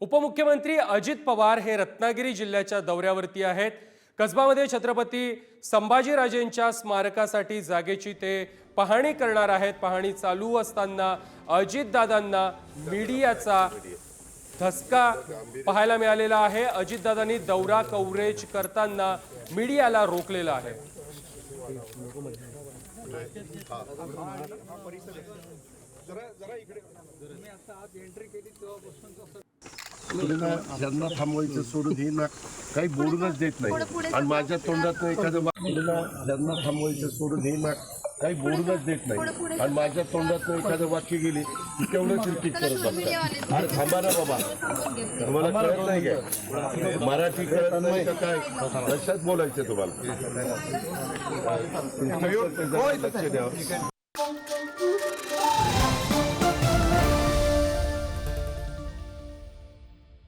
उपमुख्यमंत्री अजित पवार हे रत्नागिरी जिल्ह्याच्या दौऱ्यावरती आहेत. कसबामध्ये छत्रपती संभाजीराजेंच्या स्मारकासाठी जागेची ते पाहणी करणार आहेत. पाहणी चालू असताना अजितदादांना मीडियाचा धसका पाहायला मिळालेला आहे. अजितदादांनी दौरा कव्हरेज करताना मीडियाला रोखलेला आहे. मुलींना ज्यांना थांबवायचं सोडून हे ना काही बोलूनच देत नाही. आणि माझ्या तोंडात एखादं मुलींना ज्यांना थांबवायचं सोडून हे ना काही बोलूनच देत नाही. आणि माझ्या तोंडात एखादं वाक्य गेले की तेवढंच रिपीट करत बसतात. अरे थांबा ना बाबा. तुम्हाला कळत नाही काय मराठी कळत नाही का काय? कशात बोलायचं तुम्हाला? लक्ष द्यावं